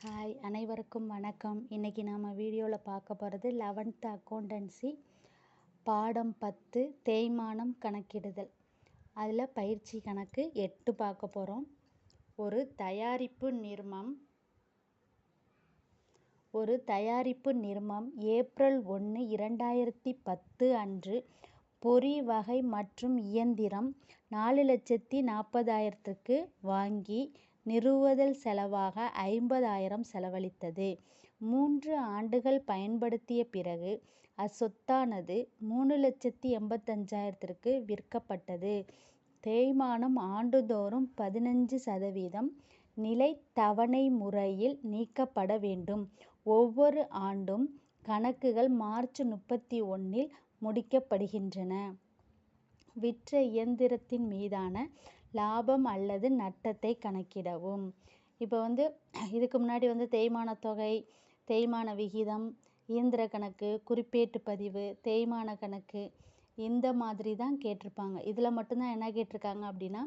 Hi அனைவருக்கும் வணக்கம். இன்றைக்கி நாம் வீடியோவில் பார்க்க போகிறது லெவன்த்து அக்கௌண்டன்சி பாடம் பத்து தேய்மானம் கணக்கிடுதல். அதில் பயிற்சி கணக்கு எட்டு பார்க்க போகிறோம் ஒரு தயாரிப்பு நிர்மம் ஒரு தயாரிப்பு நிர்மம் ஏப்ரல் ஒன்று இரண்டாயிரத்தி பத்து அன்று பொறி வகை மற்றும் இயந்திரம் நாலு லட்சத்தி நாற்பதாயிரத்துக்கு வாங்கி நிறுவுதல் செலவாக ஐம்பதாயிரம் செலவழித்தது. மூன்று ஆண்டுகள் பயன்படுத்திய பிறகு அச்சொத்தானது மூணு லட்சத்தி எண்பத்தஞ்சாயிரத்திற்கு விற்கப்பட்டது. தேய்மானம் ஆண்டுதோறும் பதினஞ்சு சதவீதம் நிலை தவணை முறையில் நீக்கப்பட வேண்டும். ஒவ்வொரு ஆண்டும் கணக்குகள் மார்ச் முப்பத்தி ஒன்றில் முடிக்கப்படுகின்றன. விற்ற இயந்திரத்தின் மீதான லாபம் அல்லது நட்டத்தை கணக்கிடவும். இப்போ வந்து இதுக்கு முன்னாடி வந்து தேய்மான தொகை தேய்மான விகிதம் இயந்திர கணக்கு குறிப்பேட்டு பதிவு தேய்மான கணக்கு இந்த மாதிரி தான் கேட்டிருப்பாங்க. இதில் மட்டும்தான் என்ன கேட்டிருக்காங்க அப்படின்னா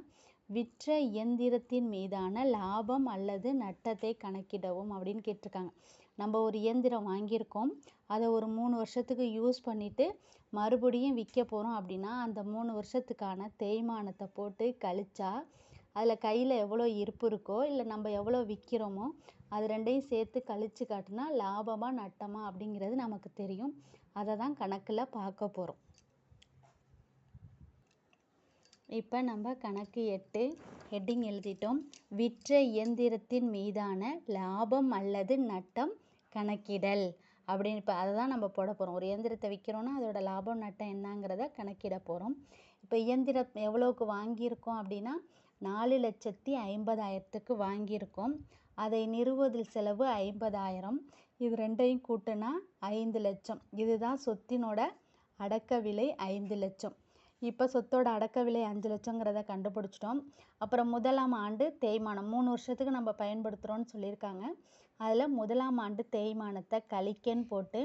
விற்ற இயந்திரத்தின் மீதான லாபம் அல்லது நட்டத்தை கணக்கிடவும் அப்படின்னு கேட்டிருக்காங்க. நம்ம ஒரு இயந்திரம் வாங்கியிருக்கோம். அதை ஒரு மூணு வருஷத்துக்கு யூஸ் பண்ணிவிட்டு மறுபடியும் விற்க போகிறோம் அப்படின்னா அந்த மூணு வருஷத்துக்கான தேய்மானத்தை போட்டு கழிச்சா அதில் கையில் எவ்வளோ இருப்பு இருக்கோ இல்லை நம்ம எவ்வளோ விற்கிறோமோ அது ரெண்டையும் சேர்த்து கழித்து காட்டினா லாபமாக நட்டமா அப்படிங்கிறது நமக்கு தெரியும். அதை தான் கணக்கில் பார்க்க போகிறோம் இப்போ நம்ம கணக்கு எட்டு ஹெட்டிங் எழுதிட்டோம். விற்ற இயந்திரத்தின் மீதான லாபம் அல்லது நட்டம் கணக்கிடல். அப்படின்னு இப்போ அதை தான் நம்ம போட போகிறோம் ஒரு இயந்திரத்தை விற்கிறோன்னா அதோட லாபம் நட்டம் என்னங்கிறத கணக்கிட போகிறோம் இப்போ இயந்திரம் எவ்வளோக்கு வாங்கியிருக்கோம் அப்படின்னா நாலு லட்சத்தி ஐம்பதாயிரத்துக்கு வாங்கியிருக்கோம். அதை நிறுவுதல் செலவு ஐம்பதாயிரம். இது ரெண்டையும் கூட்டினா ஐந்து லட்சம். இதுதான் சொத்தினோட அடக்க விலை ஐந்து லட்சம். இப்போ சொத்தோட அடக்க விலை அஞ்சு லட்சங்கிறத கண்டுபிடிச்சிட்டோம். அப்புறம் முதலாம் ஆண்டு தேய்மானம் மூணு வருஷத்துக்கு நம்ம பயன்படுத்துகிறோன்னு சொல்லியிருக்காங்க. அதில் முதலாம் ஆண்டு தேய்மானத்தை கழிக்கன்னு போட்டு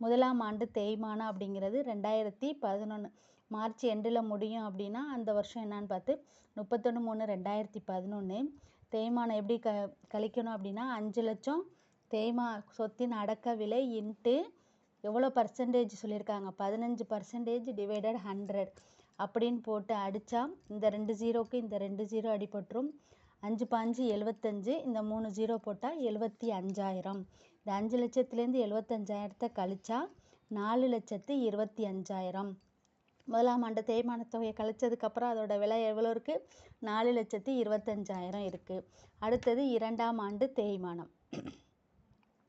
முதலாம் ஆண்டு தேய்மானம் அப்படிங்கிறது ரெண்டாயிரத்தி பதினொன்று மார்ச் எண்டில் முடியும் அப்படின்னா அந்த வருஷம் என்னான்னு பார்த்து முப்பத்தொன்று மூணு ரெண்டாயிரத்தி பதினொன்று தேய்மானம் எப்படி க கழிக்கணும் அப்படின்னா அஞ்சு லட்சம் தேய்மா சொத்தின் அடக்க விலை இன்ட்டு எவ்வளோ பர்சன்டேஜ் சொல்லியிருக்காங்க? பதினஞ்சு பர்சன்டேஜ் டிவைடட் ஹண்ட்ரட் அப்படின்னு போட்டு அடித்தா இந்த ரெண்டு ஜீரோக்கு இந்த ரெண்டு ஜீரோ அடிபட்டுரும். அஞ்சு பாஞ்சு எழுவத்தஞ்சு இந்த மூணு ஜீரோ போட்டால் எழுபத்தி அஞ்சாயிரம் இந்த அஞ்சு லட்சத்துலேருந்து எழுபத்தஞ்சாயிரத்தை கழிச்சா நாலு லட்சத்து இருபத்தி அஞ்சாயிரம் முதலாம் ஆண்டு தேய்மான தொகையை கழிச்சதுக்கப்புறம் அதோட விலை எவ்வளோ இருக்குது நாலு லட்சத்து இருபத்தஞ்சாயிரம் இருக்குது அடுத்தது இரண்டாம் ஆண்டு தேய்மானம்.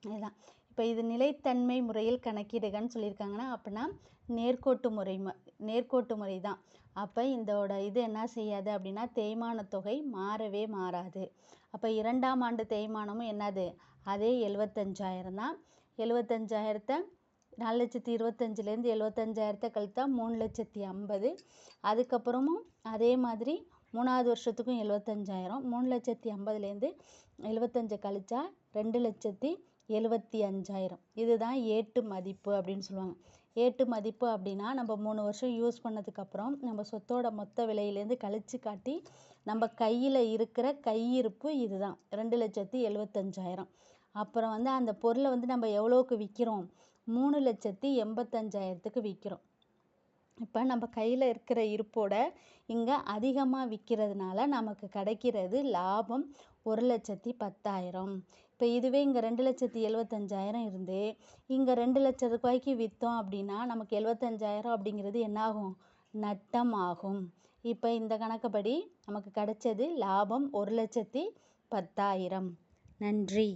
இதுதான். இப்போ இது நிலைத்தன்மை முறையில் கணக்கிடுகன்னு சொல்லியிருக்காங்கன்னா அப்படின்னா நேர்கோட்டு முறை ம நேர்கோட்டு முறை தான் அப்போ இதோட இது என்ன செய்யாது அப்படின்னா தேய்மான தொகை மாறவே மாறாது. அப்போ இரண்டாம் ஆண்டு தேய்மானமும் என்னது? அதே எழுவத்தஞ்சாயிரம் தான். எழுவத்தஞ்சாயிரத்தை நாலு லட்சத்தி இருபத்தஞ்சிலேருந்து எழுவத்தஞ்சாயிரத்தை கழித்தா மூணு லட்சத்தி ஐம்பது. அதுக்கப்புறமும் அதே மாதிரி மூணாவது வருஷத்துக்கும் எழுவத்தஞ்சாயிரம் மூணு லட்சத்தி ஐம்பதுலேருந்து எழுவத்தஞ்சை கழிச்சா ரெண்டு லட்சத்தி எழுவத்தி அஞ்சாயிரம். இதுதான் ஏட்டு மதிப்பு அப்படின்னு சொல்லுவாங்க. ஏட்டு மதிப்பு அப்படின்னா நம்ம மூணு வருஷம் யூஸ் பண்ணதுக்கப்புறம் நம்ம சொத்தோட மொத்த விலையிலேருந்து கழிச்சு காட்டி நம்ம கையில் இருக்கிற கையிருப்பு இதுதான். ரெண்டு லட்சத்தி எழுவத்தஞ்சாயிரம். அப்புறம் வந்து அந்த பொருளை வந்து நம்ம எவ்வளோக்கு விற்கிறோம் மூணு லட்சத்தி எண்பத்தஞ்சாயிரத்துக்கு விற்கிறோம் இப்போ நம்ம கையில் இருக்கிற இருப்போட இங்கே அதிகமாக விற்கிறதுனால நமக்கு கிடைக்கிறது லாபம் ஒரு லட்சத்தி பத்தாயிரம். இப்போ இதுவே இங்கே ரெண்டு லட்சத்தி எழுவத்தஞ்சாயிரம் இருந்து இங்கே ரெண்டு லட்ச ரூபாய்க்கு விற்றோம் அப்படின்னா நமக்கு எழுவத்தஞ்சாயிரம் அப்படிங்கிறது என்னாகும்? நட்டம் ஆகும் இப்போ இந்த கணக்குப்படி நமக்கு கிடைச்சது லாபம் ஒரு லட்சத்தி பத்தாயிரம். நன்றி.